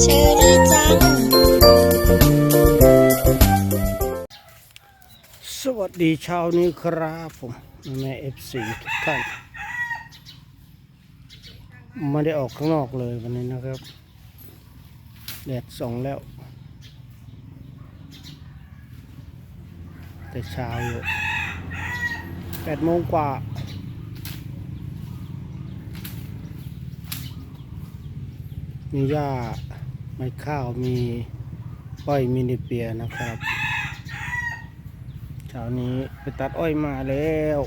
เชอรี่จัง สวัสดีเช้านี้ครับผมแม่เอฟซีทุกท่านไม่ได้ออกข้างนอกเลยวันนี้นะครับ แดดส่องแล้ว แต่เช้าอยู่แปดโมงกว่า มีหญ้าไม้ข้าวมีอ้อยมีเนเปียนะครับเช้านี้ไปตัดอ้อยมาแล้ว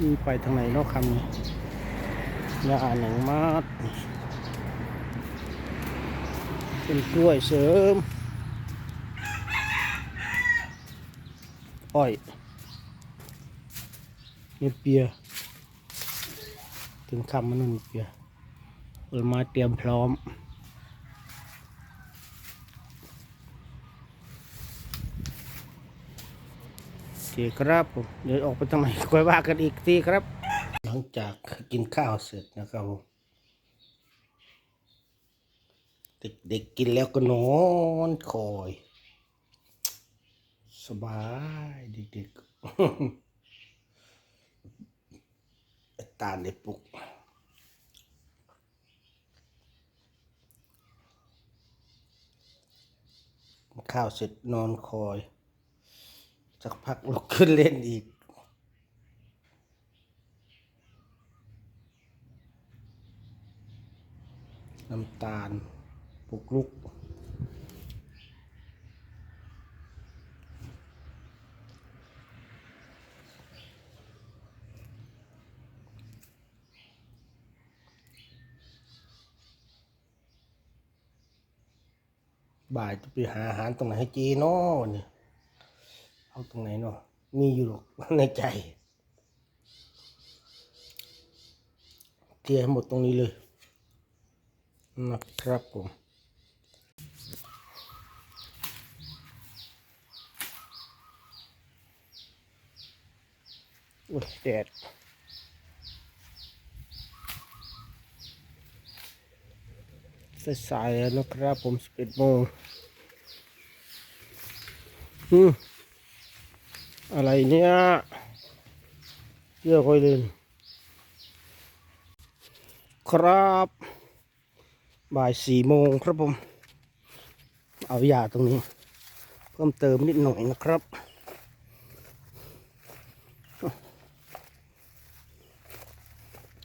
มีไปทางไหนนอกคำนี้ยาหนังมาดเป็นกล้วยเสริม อ้อยมีเปีย ถึงคำมันนั่นเปีย ผลไม้เตรียมพร้อม โอเคครับผมเดี๋ยวออกไปทางไหนค่อยว่ากันอีกทีครับ หลังจากกินข้าวเสร็จนะครับผมเด็กๆกินแล้วก็นอนคอย สบายเด็กๆตาในปุก ข้าวเสร็จนอนคอยสักพักลุกขึ้นเล่นอีก น้ำตาลปลุกลุกายจะไปหาอาหารตรงไหนให้เจีเนาะเนี่ยเอาตรงไหนเนาะมีอยู่หรอกในใจเทียให้หมดตรงนี้เลยนะครับผมอุ้ยแดด สายๆแล้วนะครับผมสิบเอ็ดโมงอืมอะไรเนี่ยเยอะค่อยเล่นครับ บ่ายสี่โมงครับผม เอายาตรงนี้ เพิ่มเติมนิดหน่อยนะครับ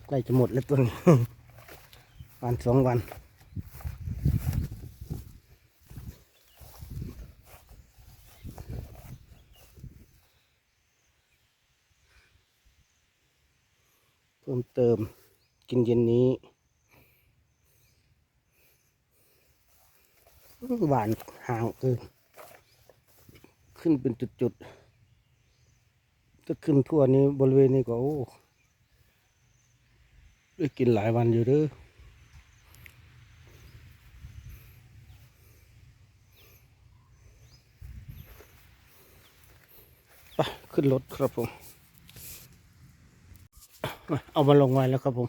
ใกล้จะหมดแล้วตัวนี้วันสองวัน พิ่มเติมกินเย็นนี้ หวานห่างเกินขึ้นเป็นจุดๆถ้าขึ้นทั่วนี้บริเวณนี้ก็โอ้ได้กินหลายวันอยู่เด้อไปขึ้นรถครับผม เอามาลงไว้แล้วครับผม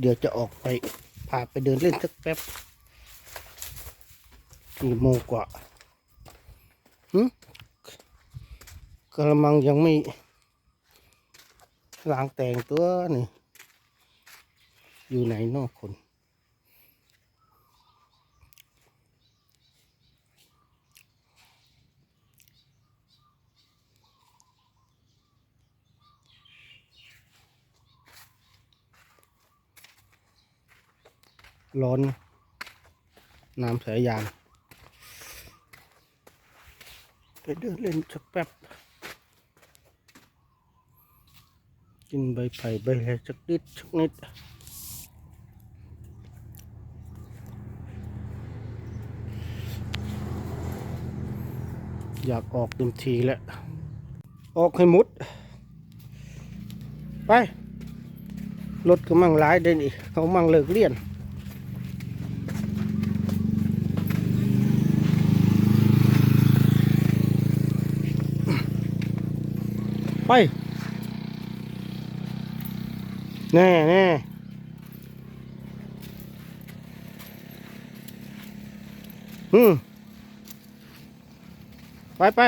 เดี๋ยวจะออกไปพาไปเดินเล่นสักแป๊บกี่โมงกว่าหึกระมังยังไม่ล้างแต่งตัวนี่ อยู่ไหนนอกคน ร้อนน้ำสายยางไปเดินเล่นสักแป๊บ กินใบไผ่ใบอะไรสักนิดสักนิดอยากออกเต็มทีแล้ว ออกให้มุด ไป รถก็มั่งร้ายได้นี่เขามั่งเลิกเรียน ไป แน่แน่อืมไปไป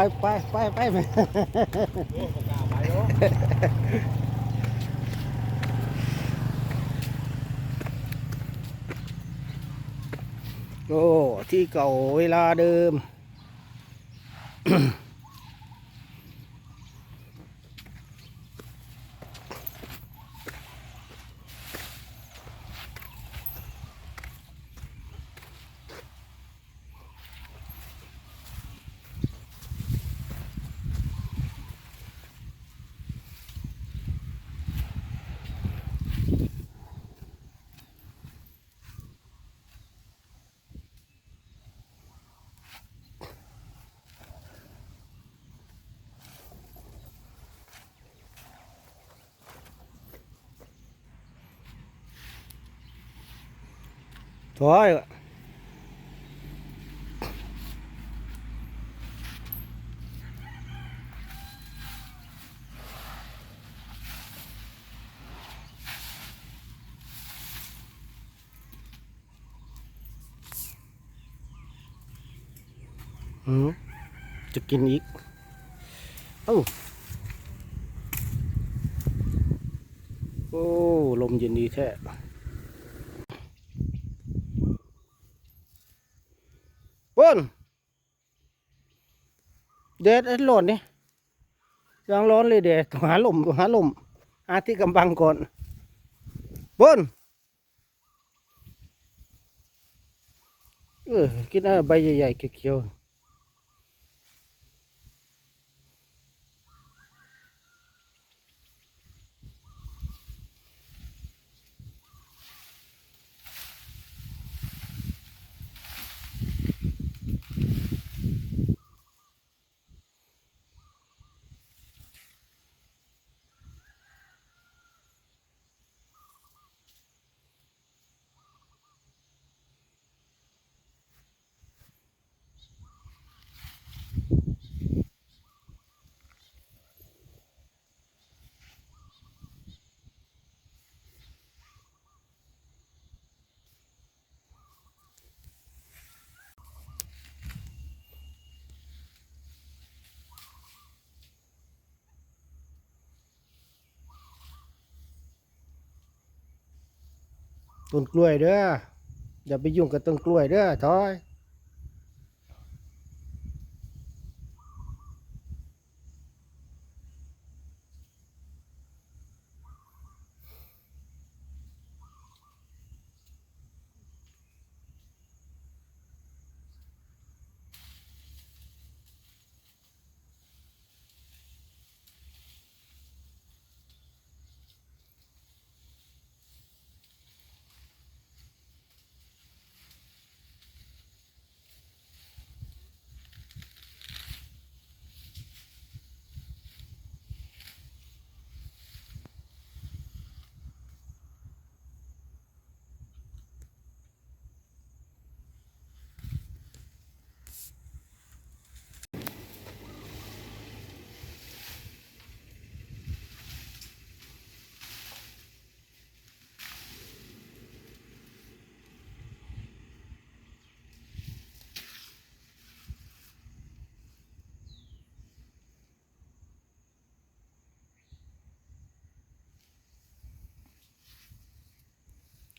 ไปไปไปไปไปโอ้ที่เก่าเวลาเดิม ถอยอืมจะกินอีก เอ้า โอ้ ลมเย็นดีแท้ ปน เด็ดไอ้หล่นนี่ยังร้อนเลยเด็ดต้องหาลมต้องหาลมหาที่กำบังก่อนบนเออกินอะไรใบใหญ่ๆเขียวๆ ต้นกล้วยเด้ออย่าไปยุ่งกับต้นกล้วยเด้อทอย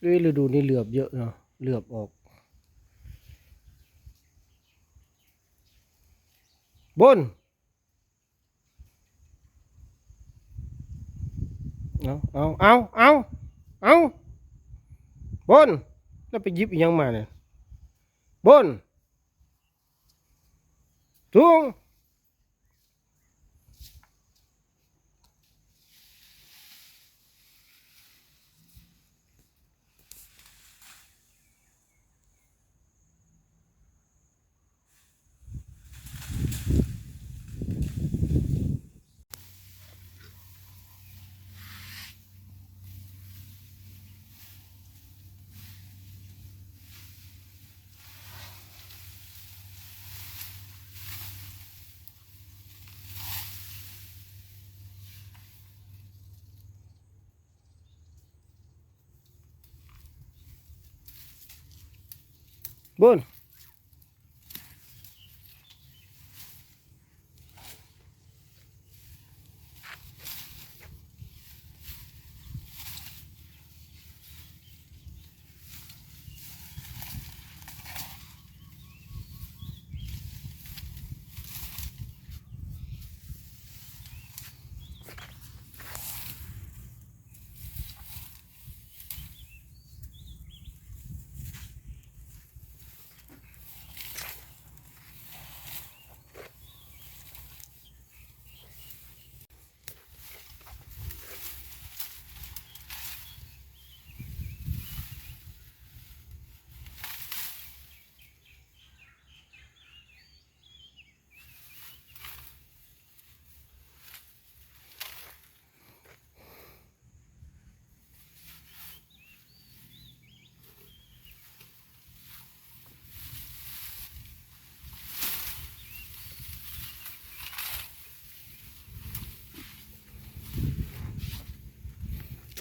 เอ้ยฤดูนี้เหลือบเยอะเนาะเหลือบออก บนเอาเอาเอาเอาเอาบน แล้วไปยิบอีหยังมาเนี่ยบนทุง บุ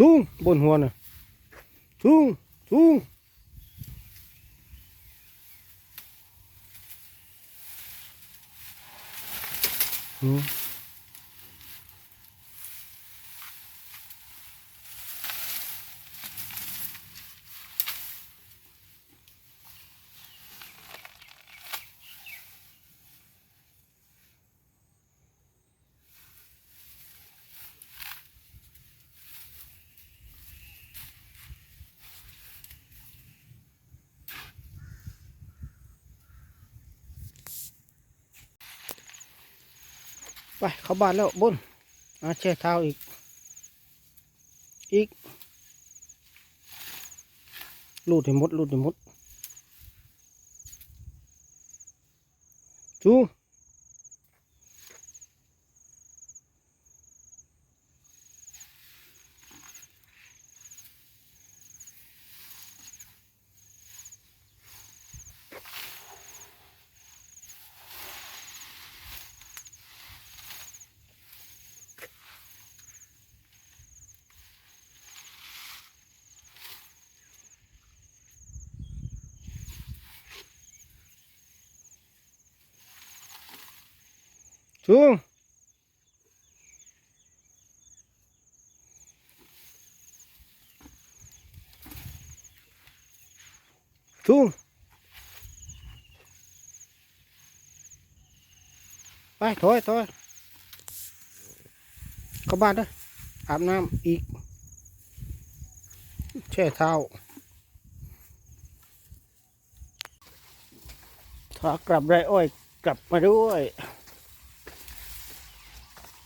สูงบนหัวน่ะสูงสูงอืม ไปเขาบาดแล้วบนอาเช่เท้าอีก อีกลูดให้หมดลูดให้หมดจู จูจูไปถอยถอยเข้าบ้านเด้ออาบน้ำอีก แช่เท้าถ้ากลับไรอ้อย กลับมาด้วย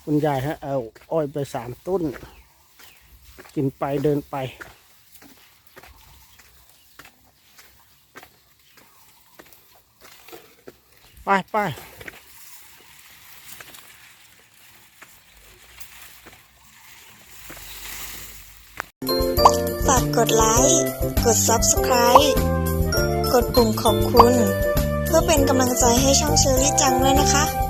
คุณยายฮะเอาอ้อยไปสามต้น กินไปเดินไป ไปไปฝากกดไลค์ กด Subscribe กดปุ่มขอบคุณ เพื่อเป็นกำลังใจให้ช่องเชอรี่จังด้วยนะคะ